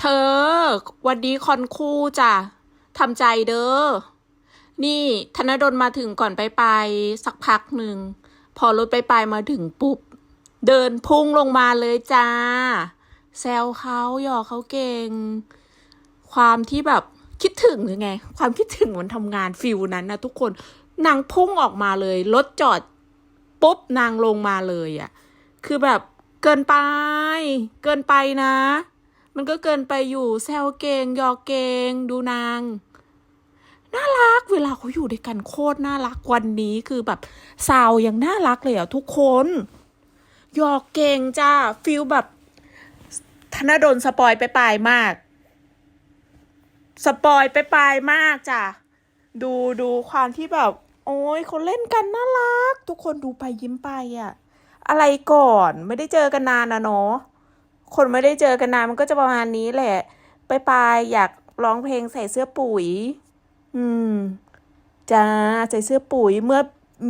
เธอ วันนี้คอนคู่จ้ะทำใจเด้อ นี่ธนดลมาถึงก่อนไปไปสักพักหนึ่ง พอรถไปไปมาถึงปุ๊บ เดินพุ่งลงมาเลยจ้า แซวเขาหยอกเขาเก่ง ความที่แบบคิดถึงหรือไง ความคิดถึงมันทำงานฟิลนั้นนะทุกคนนางพุ่งออกมาเลย รถจอดปุ๊บนางลงมาเลยอะ่ะ คือแบบเกินไป เกินไปนะ มันก็เกินไปอยู่แซวเก่งยอเก่งดูนาง น่ารักเวลาเขาอยู่ด้วยกันโคตรน่ารักวันนี้คือแบบสาวยังน่ารักเลยอะทุกคนยอเก่งจ้าฟิลแบบธนดลสปอยไปปลายมาก สปอยไปปลายมากจ้ะดูดูความที่แบบ โอ้ยเขาเล่นกันน่ารัก ทุกคนดูไปยิ้มไปอะอะไรก่อนไม่ได้เจอกันนานนะเนาะ คนไม่ได้เจอกันนานมันก็จะประมาณนี้แหละ ไปปลายอยากร้องเพลงใส่เสื้อปุ๋ย อืมจ้าใส่เสื้อปุ๋ยเมื่อ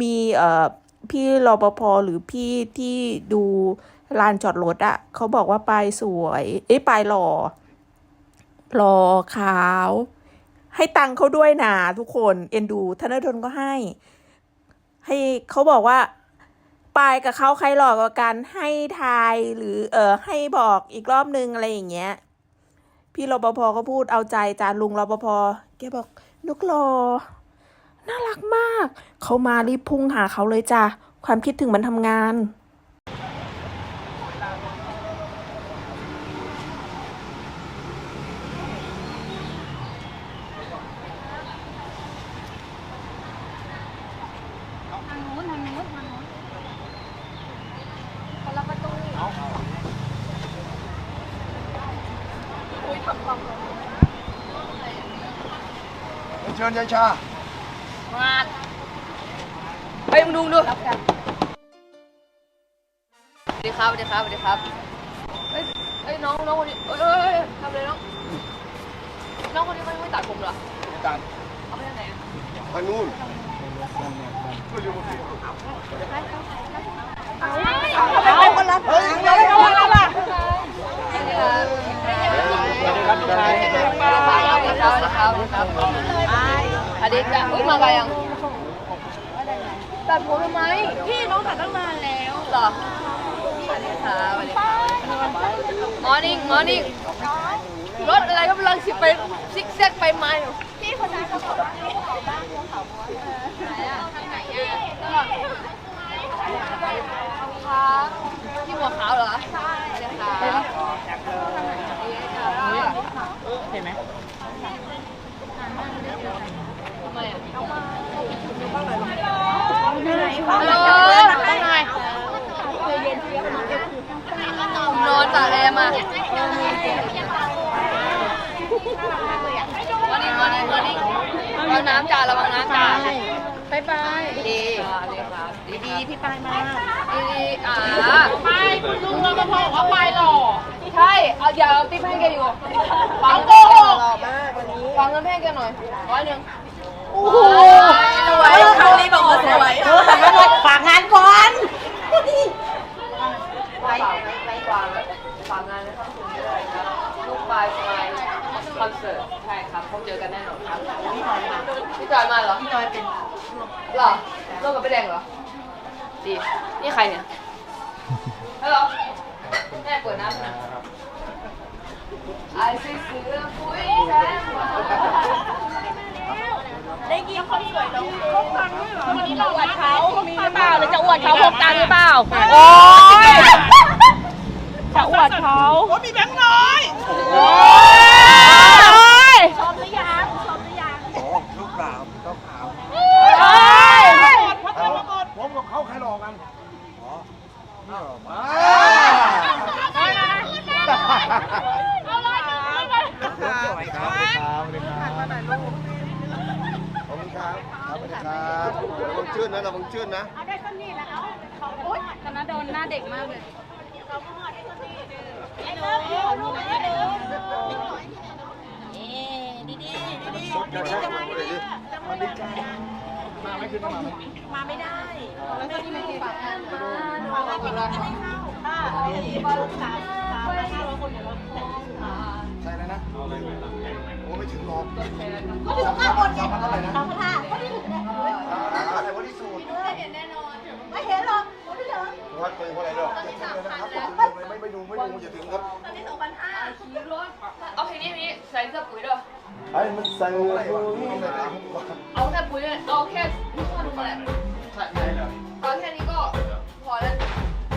มีเอ่อพี่รปภหรือพี่ที่ดูลานจอดรถอะเขาบอกว่าปลายสวย เอ้ยปลายหล่อหล่อขาว ให้ตังค์เขาด้วยนะทุกคน เอ็นดูธนดลก็ให้ ให้เขาบอกว่า ปายกับเขาใครหลอกกว่ากันให้ทายหรือเออให้บอกอีกรอบนึงอะไรอย่างเงี้ย พี่รปภก็พูดเอาใจจานลุงรปภแกบอกนุกรอน่ารักมาก เขามารีบพุ่งหาเขาเลยจ้ะความคิดถึงมันทำงาน ทางนู้นทางนู้นทางนู้นคนละประตูอุ้ยทำความ เชิญยายชา มาเฮ้ยมึงดูดูรับกันสวัสดีครับสวัสดีครับสวัสดีครับเฮ้ยเฮ้ยน้องน้องคนนี้เอ้ยเอ้ยเอ้ยทำเลยน้องน้องคนนี้ไม่ไม่ตัดผมเหรอการเอาไปทางไหนอะทางนู้นเอาคนละเฮ้ยเอาคนละสวัสดีครับสวัสดีครับพี่ชายสวัสดีครับสวัสดีครับสวัสดีครับสวัสดีครับ อดีตจ้ะเฮ้ยมาไกลยังตัดผมทำไมพี่น้องตัดตั้งนานแล้วเหรอสวัสดีครับสวัสดีครับมอร์นิ่งมอร์นิ่งรถอะไรก็กำลังสิไปซิกแซกไปมาอยู่พี่คนนั้นเขาบอกว่าพี่ขอบ้างเขาเขาไหนอะทางไหนอะครับที่หัวขาวเหรอใช่ครับเห็นไหมทำไมอะฮัลโหลเป็นไงนอนตากแอร์มาวันนี้วันนี้วันนี้ เอาน้ำจ่าระวังน้ำจ่าบายบายดีดีครับดีดีพี่ปายมาดีดีอ่าไปคุณลุงรปภบอกว่าไปหล่อใช่เอาอย่าเอาติ๊บให้แกดีกว่าฟังโกหกฟังเงินให้แกหน่อยร้อยหนึ่งโอ้โหสวยคำนี้บอกว่าสวย ฝากงานก่อน ไปไปกว่าฝากงานนะครับคุณด้วยครับลูกปลายสมัยคอนเสิร์ต ใช่ ครับพบเจอกันแน่นอนครับพี่จอยมาพี่จอยมาเหรอพี่จอยเป็นเหรอร่วมกับพี่แดงเหรอดีนี่ใครเนี่ยฮัลโหลแม่เปิดน้ำหน่อยไอ้ซื้อเสื้อปุ้ยแซ่บได้ยินคนสวยร้องเพลงเขาฟังด้วยเหรอวันนี้เราอวดเขามีหรือเปล่าหรือจะอวดเขาพกตังค์หรือเปล่าโอ้ยจะอวดเขาโอ้มีแบงค์น้อยโอ้ยชมหรือยังชมหรือยัง โอ้ลูกสาวลูกสาว โอ้ย ผมกับเขาใครหลอกกัน อ๋อนี่เหรอมา สวัสดีครับสวัสดีครับสวัสดีครับขอบคุณครับครับสวัสดีครับระวังชื่นนะระวังชื่นนะเอาได้ต้นนี้แล้วเอาเขาโอ๊ยธนดลหน้าเด็กมากเลยไอ้เลิฟยูลูกไอ้เลิฟเอ๊ดีดีดีดีจะมาไม่ได้จะมาไม่ได้มาไม่ขึ้นมามาไม่ได้แล้วก็ที่ไม่ฝากงานมาฝากงานไม่ได้เข้าค่ะที่บ้านสามสามห้าร้อยคนอยู่แล้ว ใช่แล้วกดแชร์ครับก็ถึงข้างบนไงเท่าไหร่นะสองพันห้าก็ถึงเนี่ยอะไรวะที่สุดไม่เห็นแน่นอนไม่เห็นหรอกไม่ถึงวัดปืนเท่าไหร่ดอกอย่าทิ้งเลยนะครับไม่ไม่ดูไม่ดูอย่าถึงครับตอนนี้สองพันห้าขี่รถเอาเพลงนี้เพลงนี้ใส่เสื้อปุ๋ยด้วยไอ้มันใส่ปุ๋ยเอาแค่ปุ๋ยเลยเอาแค่พ่อดูมาแหละเอาแค่นี้ก็พอแล้ว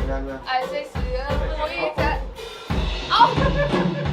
ยังเลยไอ้ใส่เสื้อปุ๋ยจะ Altyazı M.K.